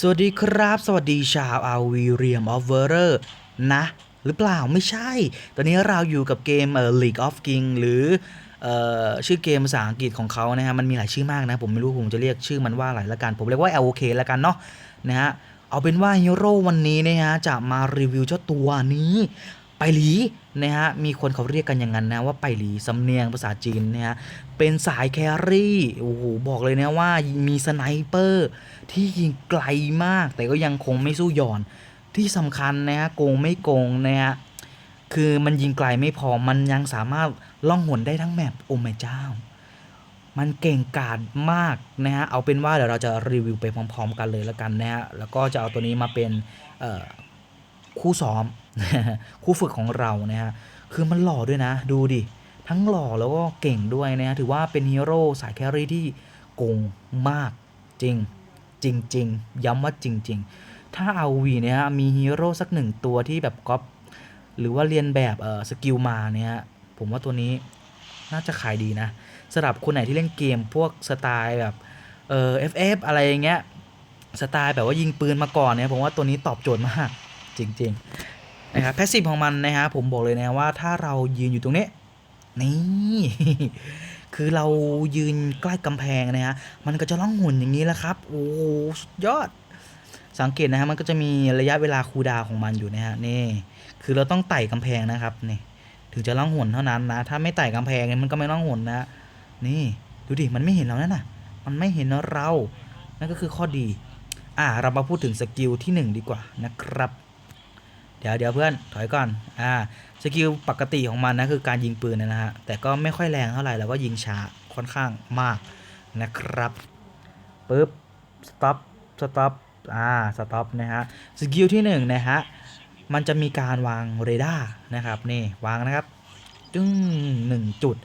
สวัสดีครับ สวัสดีชาวอาวีเรียมออฟเวอร์นะ หรือเปล่าไม่ใช่ ตอนนี้เราอยู่กับเกมเอ่อ League of King หรือเอ่อชื่อเกมภาษาอังกฤษของเขานะฮะมันมีหลายชื่อมากนะ ผมไม่รู้ผมจะเรียกชื่อมันว่าอะไรละกัน ผมเรียกว่า LOK ละกันเนาะนะฮะเอาเป็นว่าฮีโร่วันนี้นะฮะจะมารีวิวเจ้าตัวนี้ ไปหลีนะฮะมีคนเขาเรียกกันอย่างนั้นนะว่าไปหลีสำเนียงภาษาจีนนะฮะเป็นสายแครี่โอ้โหบอกเลยนะว่ามีสไนเปอร์ที่ยิงไกลมาก แต่ก็ยังคงไม่สู้หย่อนที่สำคัญนะฮะโกงไม่โกงนะฮะคือมันยิงไกลไม่พอมันยังสามารถล่องหนได้ทั้งแมปโอ้แม่เจ้า มันเก่งกาจมากนะฮะเอาเป็นว่าเดี๋ยวเราจะรีวิวไปพร้อม ๆ กันเลยแล้วกันนะฮะแล้วก็จะเอาตัวนี้มาเป็น คู่ซ้อม คู่ฝึกของเรานะฮะคือมันหล่อด้วยนะ ดูดิ ทั้งหล่อแล้วก็เก่งด้วยนะฮะถือว่าเป็นฮีโร่สายแครี่ที่โกงมากจริงจริง ๆ ย้ำว่าจริง ๆ ถ้าเอาวีเนี่ยฮะมีฮีโร่สักหนึ่งตัวที่แบบก๊อปหรือว่าเรียนแบบเออสกิลมาเนี่ยฮะผมว่าตัวนี้น่าจะขายดีนะสำหรับคนไหนที่เล่นเกมพวกสไตล์แบบเอ่อ FF อะไรอย่างเงี้ยสไตล์แบบว่ายิงปืนมาก่อนเนี่ยผมว่าตัวนี้ตอบโจทย์มาก จริงๆนะครับแพสซีฟของมันนะฮะผมบอกเลยนะว่าถ้าเรายืนอยู่ตรงนี้นี่คือเรายืนใกล้กำแพงนะฮะมันก็จะล่องหุ่นอย่างนี้แหละครับ โอ้สุดยอด สังเกตนะฮะมันก็จะมีระยะเวลาคูดาวของมันอยู่นะฮะนี่ คือเราต้องไต่กำแพงนะครับนี่ถึงจะล่องหนเท่านั้นนะ ถ้าไม่ไต่กำแพงเนี่ยมันก็ไม่ล่องหนนะนี่ดูดิมันไม่เห็นเรานั่นน่ะ มันไม่เห็นเรา นั่นก็คือข้อดี อ่าเรามาพูดถึงสกิลที่ 1 ดีกว่านะครับ เดี๋ยวเดี๋ยวเพื่อนถอยก่อนอ่าสกิลปกติของมันนะคือการยิงปืนนะฮะแต่ก็ไม่ค่อยแรงเท่าไหร่แล้วก็ยิงช้าค่อนข้างมากนะครับปึ๊บสต็อปสต็อปอ่าสต็อปนะฮะสกิลที่1นะฮะมันจะมีการวางเรดาร์นะครับนี่วางนะครับจึ้งหนึ่งจุด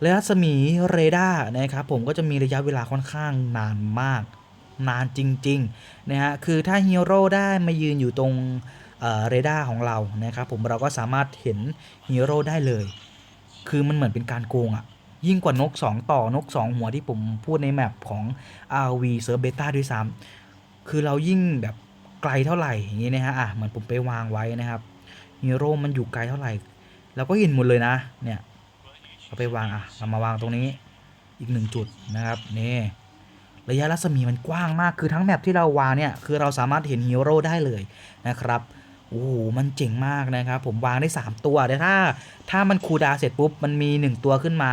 และรัศมีเรดาร์นะครับผมก็จะมีระยะเวลาค่อนข้างนานมาก นานจริงๆนะฮะคือถ้าฮีโร่ได้มายืนอยู่ตรง เรดาร์ของเรานะครับผมเราก็สามารถเห็นฮีโร่ได้เลย คือมันเหมือนเป็นการโกงอะยิ่งกว่านก 2 ต่อนก 2 หัวที่ผมพูดในแมปของ RV s e r v Beta ด้วยซ้ำคือเรายิ่งแบบไกลเท่าไหร่อย่างนี้นะฮะอะเหมือนผมไปวางไว้นะครับฮีโร่มันอยู่ไกลเท่าไหร่เราก็เห็นหมดเลยนะเนี่ยเอาไปวางอะเรามาวางตรงนี้อีกหนึ่งจุดนะครับนี่ระยะรัศมีมันกว้างมากคือทั้งแมปที่เราวางเนี่ยคือเราสามารถเห็นฮีโร่ได้เลยนะครับ โอ้โหมันเจ๋งมากนะครับ ผมวางได้ 3 ตัวแต่ถ้าถ้ามันคูดาเสร็จปุ๊บ มันมี 1 ตัวขึ้นมา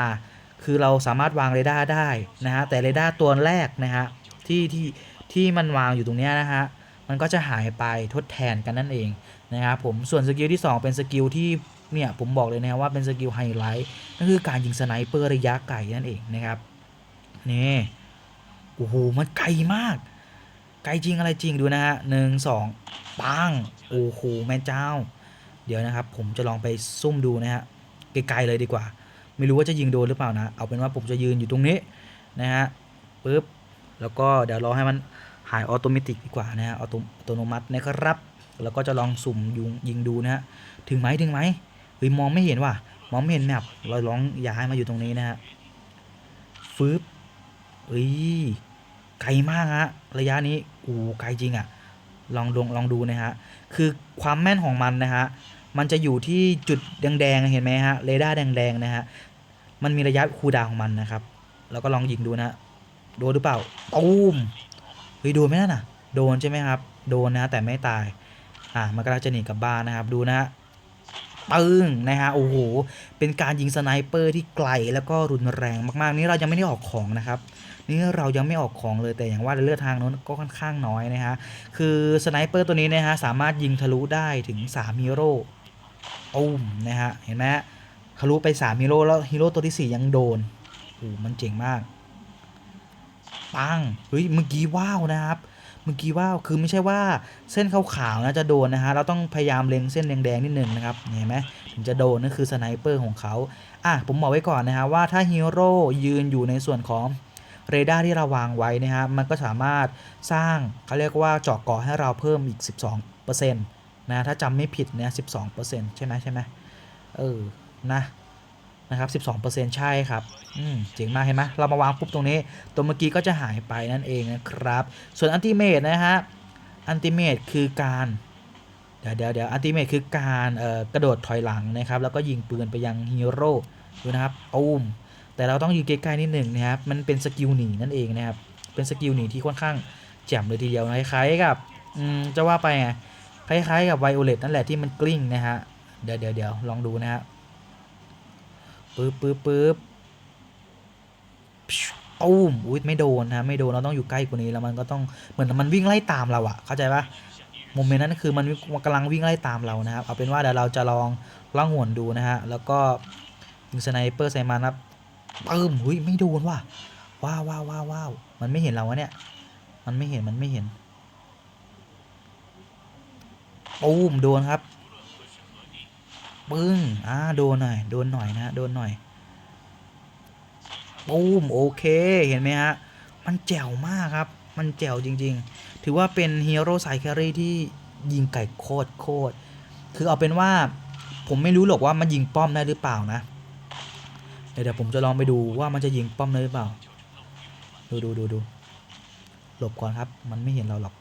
คือเราสามารถวางเรดาร์ได้นะฮะ แต่เรดาร์ตัวแรกนะฮะที่ที่ที่มันวางอยู่ตรงนี้นะฮะ มันก็จะหายไปทดแทนกันนั่นเองนะครับผม ส่วนสกิลที่ 2 เป็นสกิลที่เนี่ยผมบอกเลยนะว่าเป็นสกิลไฮไลท์นั่นคือการยิงสไนเปอร์ระยะไกลนั่นเองนะครับ นี่ โอ้โห มันไกลมาก ไกลจริงอะไรจริงดูนะฮะหนึ่งสองปังโอ้โหแม่เจ้า เดี๋ยวนะครับ ผมจะลองไปซุ่มดูนะฮะไกลๆเลยดีกว่า ไม่รู้ว่าจะยิงโดนหรือเปล่านะเอาเป็นว่าผมจะยืนอยู่ตรงนี้นะฮะปึ๊บแล้วก็เดี๋ยวรอให้มันหายออโตเมติกดีกว่านะฮะออโตอัตโนมัตินะครับ แล้วก็จะลองสุ่มยุงยิงดูนะฮะถึงไหมถึงไหมเฮ้ยมองไม่เห็นว่ะมองไม่เห็นแมปเราลองย้ายมาอยู่ตรงนี้นะฮะฟืบเอ้ยไกลมากฮะระยะนี้ อ้ไกลจริงอะ่ะ ลองดงลองดูนะฮะ คือความแม่นของมันนะฮะ มันจะอยู่ที่จุดแดงๆ เห็นไหมฮะ เรดาร์แดงๆ นะฮะ มันมีระยะคูดาวของมันนะครับ แล้วก็ลองยิงดูนะฮะโดนหรือเปล่าตูมเฮ้ยโดนไหมนั่นน่ะ โดนใช่ไหมครับ โดนนะแต่ไม่ตาย อ่า มันก็จะหนีกลับบ้านนะครับ ดูนะฮะ ปึ้งนะฮะโอ้โหเป็นการยิงสไนเปอร์ที่ไกลแล้วก็รุนแรงมากๆ นี่เรายังไม่ได้ออกของนะครับนี่เรายังไม่ออกของเลยแต่อย่างว่าเลือดทางโน้นก็ค่อนข้างน้อยนะฮะคือสไนเปอร์ตัวนี้นะฮะสามารถยิงทะลุได้ถึง3ฮีโร่อุ้มนะฮะเห็นไหมฮะทะลุไป3ฮีโร่แล้วฮีโร่ตัวที่ 4 ยังโดนโอ้มันเจ๋งมากปังเฮ้ยเมื่อกี้ว้าวนะครับ เมื่อกี้ว่าวคือไม่ใช่ว่าเส้นขาวๆนะจะโดนนะฮะเราต้องพยายามเล็งเส้นแดงๆนิดนึงนะครับเห็นไหมถึงจะโดนนั่นคือสไนเปอร์ของเขาอะผมบอกไว้ก่อนนะฮะว่าถ้าฮีโร่ยืนอยู่ในส่วนของเรดาร์ที่เราวางไว้นะฮะมันก็สามารถสร้างเขาเรียกว่าเจาะเกาะให้เราเพิ่มอีก 12%นะถ้าจำไม่ผิดเนี่ย12%ใช่ไหมใช่ไหมเออนะ นะครับ12%ใช่ครับอืมเจ๋งมากเห็นไหมเรามาวางปุ๊บตรงนี้ ตัวเมื่อกี้ก็จะหายไปนั่นเองนะครับ ส่วนอันติเมตนะฮะอันติเมตคือการเดี๋ยวเดี๋ยวเดี๋ยวอันติเมตคือการเอ่อกระโดดถอยหลังนะครับแล้วก็ยิงปืนไปยังฮีโร่ดูนะครับตูมแต่เราต้องอยู่ใกล้ๆนิดหนึ่งนะครับมันเป็นสกิลหนีนั่นเองนะครับเป็นสกิลหนีที่ค่อนข้างแจ่มเลยทีเดียวคล้ายๆกับอืมจะว่าไปไงคล้ายๆกับไวโอเลตนั่นแหละที่มันกลิ้งนะฮะเดี๋ยวเดี๋ยวเดี๋ยวลองดูนะฮะ ปึ๊บปึ๊บปึ๊บตูมอุ้ยไม่โดนนะไม่โดนเราต้องอยู่ใกล้กว่านี้แล้วมันก็ต้องเหมือนมันวิ่งไล่ตามเราอะเข้าใจปะโมเมนต์นั้นคือมันกำลังวิ่งไล่ตามเรานะครับเอาเป็นว่าเดี๋ยวเราจะลองล่องหวนดูนะฮะแล้วก็ยิงสไนเปอร์ใส่มันะปึ้มอุ้ยไม่โดนว่ะว้าวว้าวว้าวว้าวมันไม่เห็นเราวะเนี่ย มันไม่เห็นมันไม่เห็นปูมโดนครับ ปึ้ง อ่า โดนหน่อย โดนหน่อยนะ โดนหน่อยปูมโอเค เห็นไหมฮะ มันแจ๋วมากครับ มันแจ๋วจริง ๆ ถือว่าเป็นฮีโร่สายแครี่ที่ยิงไก่โคตรโคตร คือเอาเป็นว่าผมไม่รู้หรอกว่ามันยิงป้อมได้หรือเปล่านะ เดี๋ยวผมจะลองไปดูว่ามันจะยิงป้อมได้หรือเปล่า ดูดูดูดูหลบก่อนครับ มันไม่เห็นเราหรอก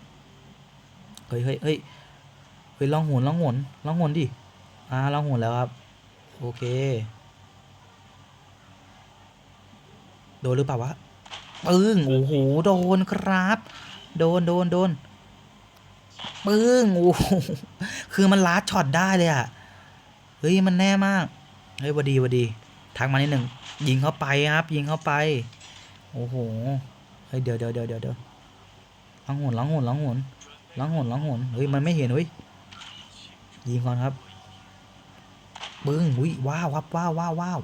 เฮ้ยเฮ้ยเฮ้ยเฮ้ยลองหวนลองหวนลองหวนดิ อ่าลองหนแล้วครับ โอเค โดนหรือเปล่าวะปึ้งโอ้โหโดนครับ โดนโดนโดนปึ้งโอ้โหคือมันลัดช็อตได้เลยอะเฮ้ยมันแน่มากเฮ้ยวัดีวัดีทักมานิดหนึ่งยิงเข้าไปครับ ยิงเข้าไป โอ้โหเฮ้ยเดี๋ยวเดี๋ยวเดี๋ยวเดี๋ยวเดี๋ยวล้างหนล้างหนล้างหนล้างหนล้างหนเฮ้ยมันไม่เห็นเฮ้ยยิงก่อนครับ ปึ้งวิว้าวครับว้าวว้าวว้าว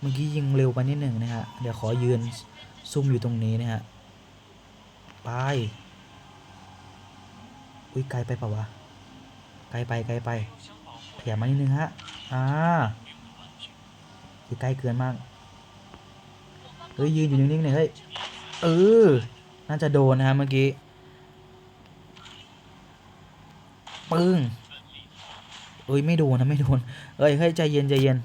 เมื่อกี้ยิงเร็วไปนิดหนึ่งนะฮะเดี๋ยวขอยืนซุ่มอยู่ตรงนี้นะฮะไปอุ้ยไกลไปปล่าวะไกลไปไกลไปขยับมานิดนึงฮะอ่าคือใกล้เกินมากเฮ้ยยืนอยู่นิ่งๆหน่อยเฮ้ยเออน่าจะโดนนะฮะเมื่อกี้ปึ้ง อ้ยไม่โดนนะไม่โดนเอ้ยเฮ้ยใจเย็นใจเย็น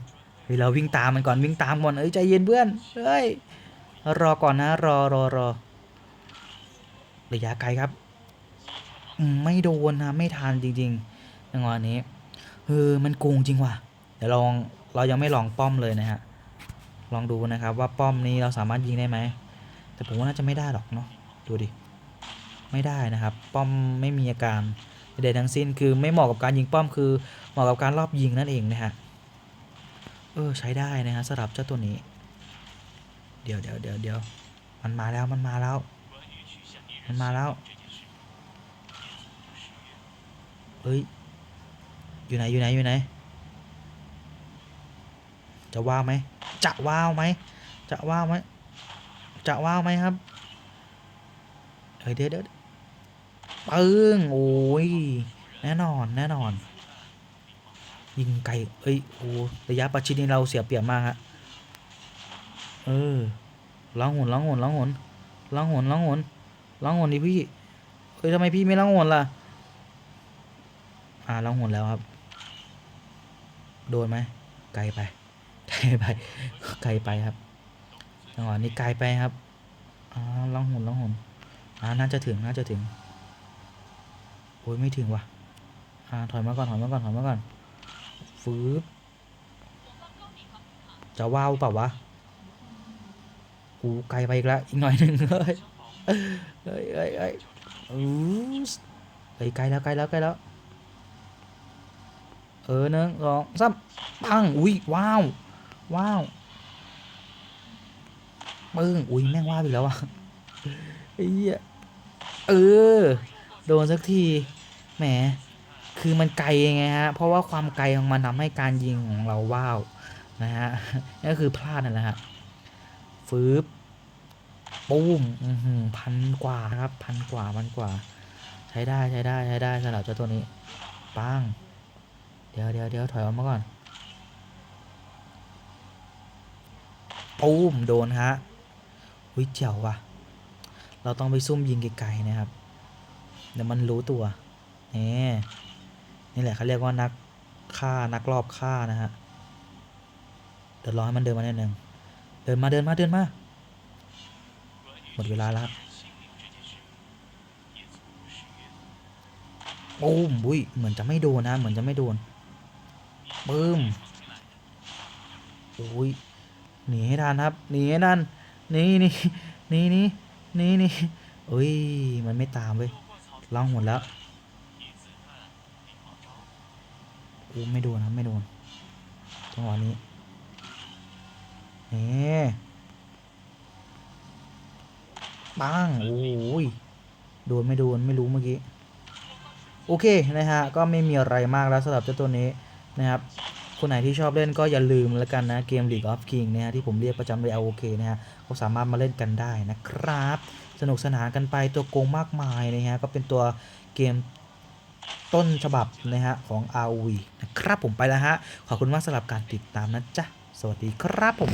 เฮ้ยเราวิ่งตามมันก่อนวิ่งตามก่อนเอ้ยใจเย็นเพื่อนเฮ้ยรอก่อนนะรอรอรอระยะไกลครับอืมไม่โดนนะไม่ทันจริงๆจังหวะนี้เออมันโกงจริงว่ะเดี๋ยวลองเรายังไม่ลองป้อมเลยนะฮะลองดูนะครับว่าป้อมนี้เราสามารถยิงได้ไหมแต่ผมว่าน่าจะไม่ได้หรอกเนาะดูดิไม่ได้นะครับ ป้อมไม่มีอาการ ใดๆทั้งสิ้นคือไม่เหมาะกับการยิงป้อมคือเหมาะกับการรอบยิงนั่นเองนะฮะเออใช้ได้นะฮะสำหรับเจ้าตัวนี้ เดี๋ยวเดี๋ยวเดี๋ยวเดี๋ยวมันมาแล้วมันมาแล้ว มันมาแล้วเฮ้ยอยู่ไหนอยู่ไหนอยู่ไหน จะว้าวไหมจะว้าวไหมจะว้าวไหมจะว้าวไหมครับเฮ้ยเดี๋ยวเดี๋ยว ปึ้ง โอ้ย แน่นอน แน่นอน ยิงไกลเอ้ย โอ้ระยะประชิดนี่เราเสียเปรียบมากฮะ เออล้างหนล้างหนล้างหนล้างหนล้างหนล้างหนดิพี่เฮ้ยทำไมพี่ไม่ล้างหนล่ะ อ่าล้างหนแล้วครับ โดนไหม ไกลไป ไกลไป ไกลไปครับจังหวะนี้ไกลไปครับ อ่าล้างหนล้างหนอ่าน่าจะถึง น่าจะถึง อ้ยไม่ถึงว่ะอ่าถอยมาก่อนถอยมาก่อนถอยมาก่อนฟืบจะว้าวเปล่าวะ กูไกลไปอีกแล้วอีกหน่อยหนึ่งเฮ้ยเฮ้ยเฮ้ยเฮ้ยอู้เฮ้ยไกลแล้วไกลแล้วไกลแล้ว เออหนึ่งสองสามปังอุ้ยว้าว ว้าวปึ้งอุ้ยแม่งว้าวอีกแล้วอะไอ้เฮ้ยเออ โดนสักที แหมคือมันไกลไงฮะเพราะว่าความไกลของมันทำให้การยิงของเราว้าวนะฮะนั่นก็คือพลาดนั่นแหละฮะฟืบปุ้มพันกว่านะครับพันกว่าพันกว่า ใช้ได้ใช้ได้ใช้ได้สำหรับเจ้าตัวนี้ปังเดี๋ยวเดี๋ยวเดี๋ยวถอยออกมาก่อนปุ้มโดนฮะวิเจ๋วว่ะ เราต้องไปซุ่มยิงไกลๆนะครับ เดี๋ยวมันรู้ตัว นี่นี่แหละเขาเรียกว่านักฆ่านักรอบฆ่านะฮะโดี๋ยวรอให้มันเดินมาแน่นึงเดินมาเดินมาเดินมาหมดเวลาแล้วครับปุ้มบุ้ยเหมือนจะไม่โดนนะเหมือนจะไม่โดนปึ้มโอ้ยหนีให้ทันครับหนีให้ทันหนี่นี่นี่นี่นี่นี่เอ้ยมันไม่ตามเว้ยล่องหมดแล้วโอ้ ไม่โดนครับไม่โดนจังหวะนี้นี่ปังโอ้ยโดนไม่โดนไม่รู้เมื่อกี้โอเคนะฮะก็ไม่มีอะไรมากแล้วสำหรับเจ้าตัวนี้นะครับคนไหนที่ชอบเล่นก็อย่าลืมแล้วกันนะเกม League of King นะฮะที่ผมเรียกประจำเลย LOK นะฮะก็สามารถมาเล่นกันได้นะครับ สนุกสนานกันไปตัวโกงมากมายนะฮะก็เป็นตัวเกม ต้นฉบับนะฮะของ ROV นะครับผมไปแล้วฮะ ขอบคุณมากสำหรับการติดตามนะจ๊ะ สวัสดีครับผม